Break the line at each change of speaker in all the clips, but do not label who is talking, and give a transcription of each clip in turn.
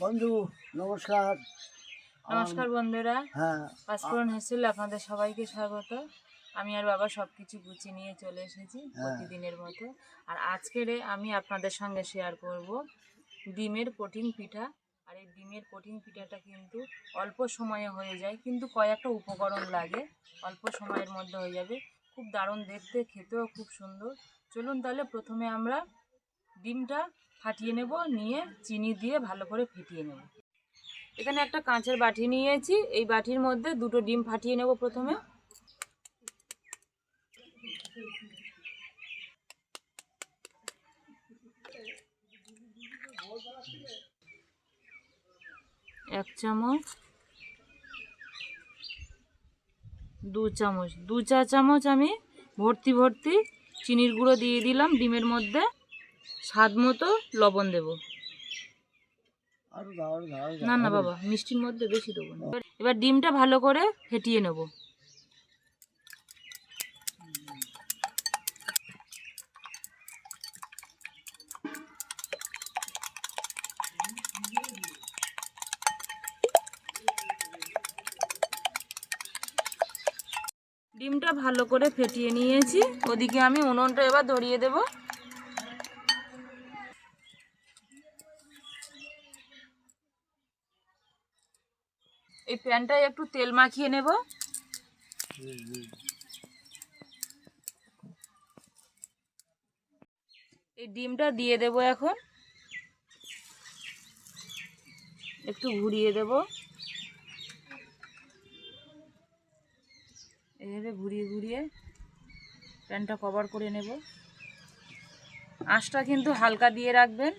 বন্ধু নমস্কার।
নমস্কার বন্ধুরা।
হ্যাঁ
পাঁচফোড়ন হেসেল আপনাদের সবাইকে স্বাগত। আমি আর বাবা সব কিছু গুছিয়ে নিয়ে চলে এসেছি প্রতিদিনের মতো। আর আজকের আমি আপনাদের সঙ্গে শেয়ার করব ডিমের প্রোটিন পিঠা। আর এই ডিমের প্রোটিন পিঠাটা কিন্তু অল্প সময়ে হয়ে যায় কিন্তু কয়েকটা উপকরণ লাগে। অল্প সময়ের মধ্যে হয়ে যাবে। খুব দারুণ দেখতে খেতেও খুব সুন্দর। চলুন তাহলে প্রথমে আমরা ডিমটা ফাটিয়ে নেব, নিয়ে চিনি দিয়ে ভালো করে ফেটিয়ে নেব। এখানে একটা কাঁচের বাটি নিয়েছি, এই বাটির মধ্যে দুটো ডিম ফাটিয়ে নেব প্রথমে। এক চামচ, দু চামচ, দু চা চামচ আমি ভর্তি ভর্তি চিনির গুঁড়ো দিয়ে দিলাম ডিমের মধ্যে। স্বাদ মতো লবণ দেবো। না না, বাবা, মিষ্টির মধ্যে বেশি দেবো না। এবার ডিমটা ভালো করে ফেটিয়ে নেব। ডিমটা ভালো করে ফেটিয়ে নিয়েছি। ওদিকে আমি উনুনটা এবার ধরিয়ে দেবো। এই প্যানটায় একটু তেল মাখিয়ে নেব। এই ডিমটা দিয়ে দেব এখন। একটু ঘুরিয়ে দেব। এইভাবে ঘুরিয়ে ঘুরিয়ে প্যানটা কভার করে নেব। আঁশটা কিন্তু হালকা দিয়ে রাখবেন।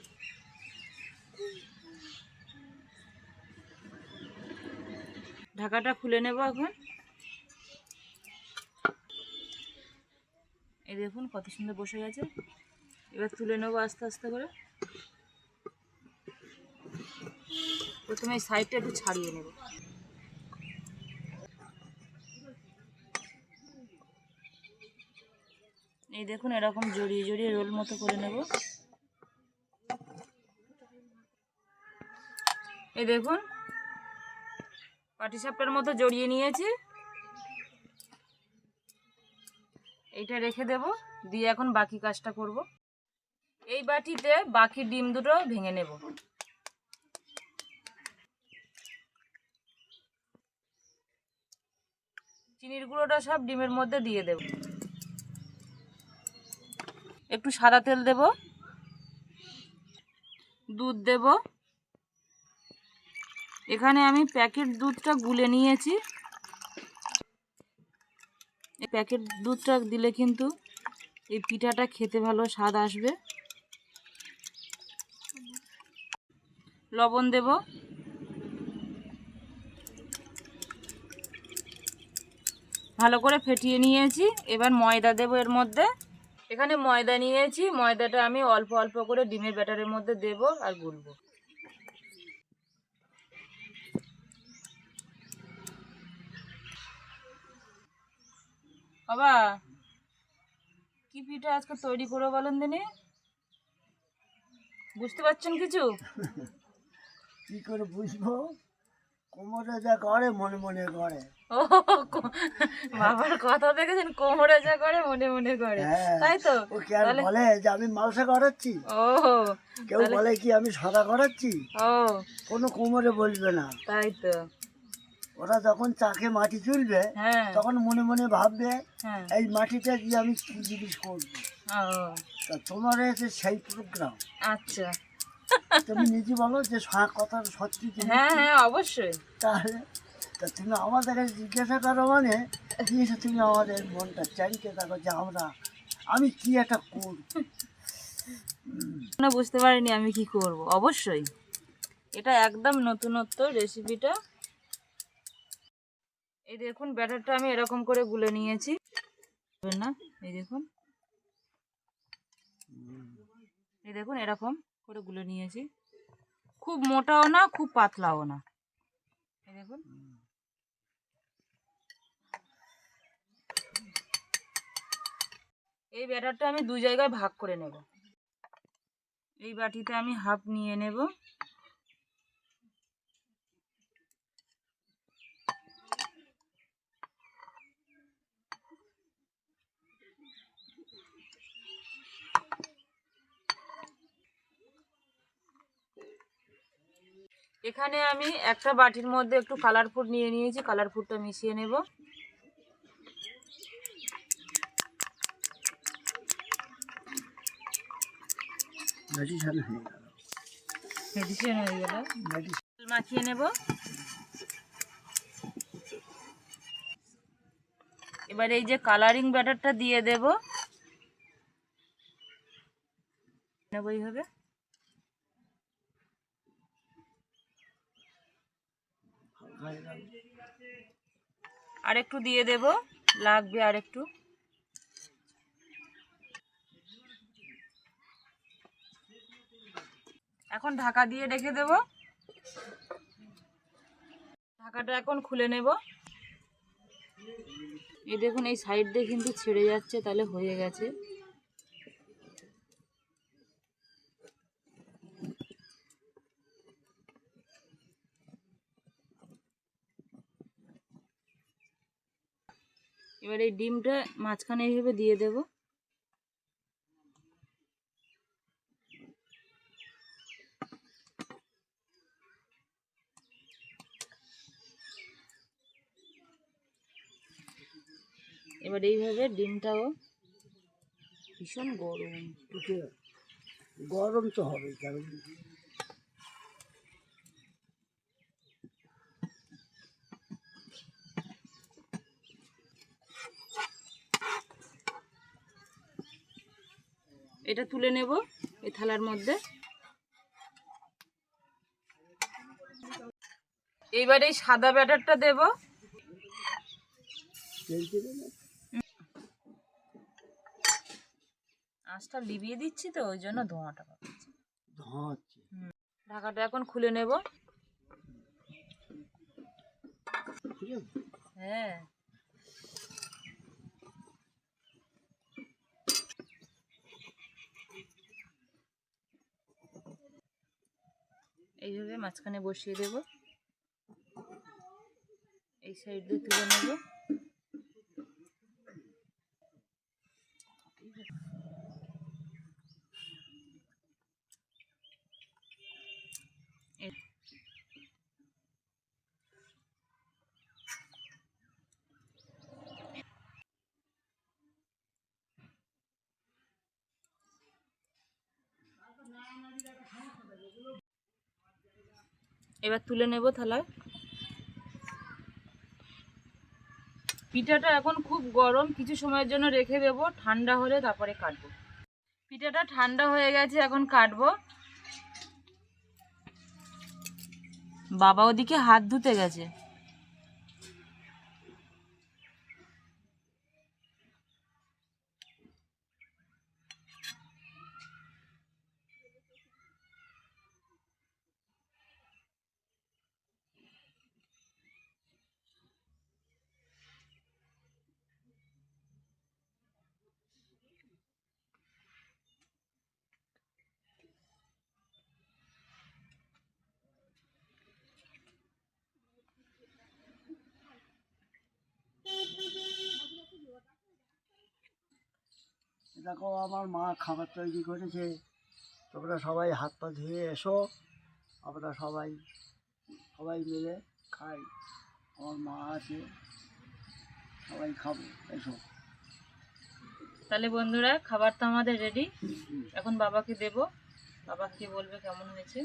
ঢাকাটা খুলে নেব এখন। এই দেখুন কত সুন্দর বসে গেছে। এবার তুলে নেব আস্তে আস্তে করে। প্রথমে এই সাইডটা একটু ছাড়িয়ে নেব। এই দেখুন এরকম জড়িয়ে জড়িয়ে রোল মতো করে নেব। এই দেখুন পাটিসাপটার মতো জড়িয়ে নিয়েছি। এইটা রেখে দেব, দিয়ে এখন বাকি কাজটা করব। এই বাটিতে বাকি ডিম দুটো ভেঙে নেব। চিনির গুঁড়োটা সব ডিমের মধ্যে দিয়ে দেব। একটু সাদা তেল দেব। দুধ দেব। এখানে আমি প্যাকেট দুধটা গুলে নিয়েছি। এই প্যাকেট দুধটা দিলে কিন্তু এই পিঠাটা খেতে ভালো, স্বাদ আসবে। লবণ দেব। ভালো করে ফেটিয়ে নিয়েছি। এবার ময়দা দেব এর মধ্যে। এখানে ময়দা নিয়েছি। ময়দাটা আমি অল্প অল্প করে ডিমের ব্যাটারের মধ্যে দেব আর গুলবো। বাবা কি পিঠা আজকে তৈরি করে বলেন দিনে? বুঝতে পারছেন কিছু?
কি করে বুঝব? কোমরে যা করে মনে মনে করে
ও বাবার কথা দেখেছেন কোমরে যা করে মনে মনে করে
হ্যাঁ।
তাই তো?
ও কি বলে যে আমি মালসা করাচ্ছি
ও
কেউ বলে কি আমি সাদা করাচ্ছি
ও।
কোনো কোমরে বলবে না।
তাই তো।
ওরা যখন চাকে মাটি তুলবে
হ্যাঁ।
তখন মনে মনে ভাববে
হ্যাঁ।
এই মাটিটা দিয়ে আমি কি জিনিস করব? তা তোমার হচ্ছে সেই প্রোগ্রাম
আচ্ছা।
তুমি নিজে বলো যে কথা সত্যি
হ্যাঁ হ্যাঁ অবশ্যই।
তাহলে তা তুমি আমাদের কাছে জিজ্ঞাসা করো মানে তুমি আমাদের মনটা চাইতে থাকো যে আমরা আমি কি একটা করব?
না বুঝতে পারিনি আমি কি করব। অবশ্যই। এটা একদম নতুনত্ব রেসিপিটা। এই দেখুন, ব্যাটারটা আমি এরকম করে গুলে নিয়েছি। না? এই দেখুন। এই দেখুন, এরকম করে গুলে নিয়েছি। খুব মোটাও না, খুব পাতলাও না। এই দেখুন। এই ব্যাটারটা আমি দুই জায়গায় ভাগ করে নেব। এই বাটিতে আমি হাফ নিয়ে নেব। এখানে আমি একটা বাটির মধ্যে একটু কালার ফুড নিয়ে নিয়েছি কালার ফুডটা মিশিয়ে নেব।
মেডিসিন
মাখিয়ে নেব। এবার এই যে কালারিং ব্যাটারটা দিয়ে দেব। নেব এইভাবে।
হয়ে গেল
আর একটু দিয়ে দেব, লাগবে আর একটু এখন ঢাকা দিয়ে রেখে দেব। ঢাকাটা এখন খুলে নেব। এই দেখুন, এই সাইড দিয়ে কিন্তু ছেড়ে যাচ্ছে, তাহলে হয়ে গেছে। এবার এই ডিমটা মাঝখানে এইভাবে দিয়ে দেব। এবার এইভাবে ডিমটাও ভীষণ গরম।
গরম তো হবে কারণ
এটা তুলে নেব এই থালার মধ্যে। এইবার এই সাদা ব্যাটারটা দেব। আঁচটা লিবিয়ে দিচ্ছি তো ওই জন্য ধোঁয়াটা পাচ্ছে। ঢাকাটা এখন খুলে নেব। হ্যাঁ। এইভাবে মাঝখানে বসিয়ে দেব। এই সাইড দিয়ে তুলে নেব। এবার তুলে নেব থালায়। পিঠাটা এখন খুব গরম, কিছু সময়ের জন্য রেখে দেব, ঠান্ডা হলে তারপরে কাটবো। পিঠাটা ঠান্ডা হয়ে গেছে, এখন কাটবো। বাবা ওদিকে হাত ধুতে গেছে।
দেখো আমার মা খাবার তৈরি করেছে। তোমরা সবাই হাত পা ধুয়ে এসো। আমরা সবাই সবাই মিলে খাই। আমার মা আছে। সবাই খাব এসো।
তাহলে বন্ধুরা খাবার তো আমাদের রেডি এখন বাবাকে দেব। বাবা কি বলবে কেমন হয়েছে?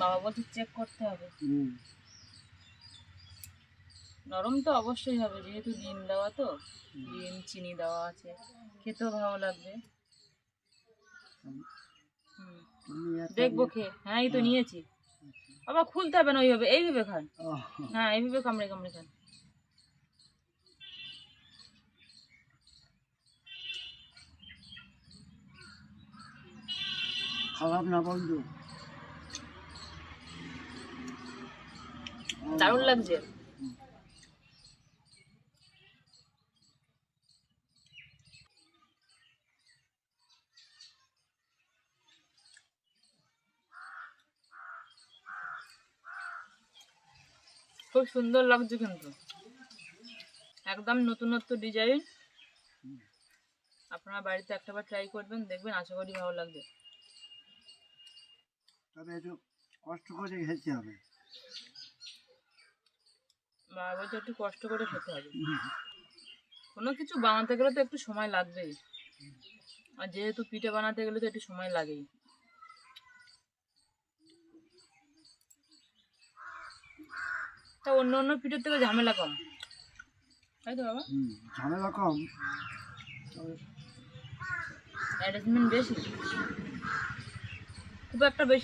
বাবা বলছে চেক করতে হবে।
হুম।
নরম তো অবশ্যই হবে যেহেতু ডিম দেওয়া তো ডিম চিনি দেওয়া আছে খেতেও ভালো লাগবে। দেখব খেয়ে হ্যাঁ এই তো নিয়েছি। আবার খুলতে হবে না ওইভাবে এইভাবে খান। হ্যাঁ এইভাবে কামড়ে কামড়ে খান।
খারাপ না বন্ধু।
দারুণ লাগছে। খুব সুন্দর লাগছে কিন্তু। একদম নতুনত্ব ডিজাইন আপনারা বাড়িতে একটাবার ট্রাই করবেন দেখবেন আশা করি ভালো লাগবে।
তবে একটু কষ্ট করে খেতে হবে।
বাবা বলছে একটু কষ্ট করে খেতে হবে। কোনো কিছু বানাতে গেলে তো একটু সময় লাগবেই। আর যেহেতু পিঠে বানাতে গেলে তো একটু সময় লাগেই। তা অন্য অন্য পিঠের থেকে ঝামেলা কম। তাই তো বাবা?
ঝামেলা কম।
অ্যাটাচমেন্ট বেশি। খুব একটা বেশি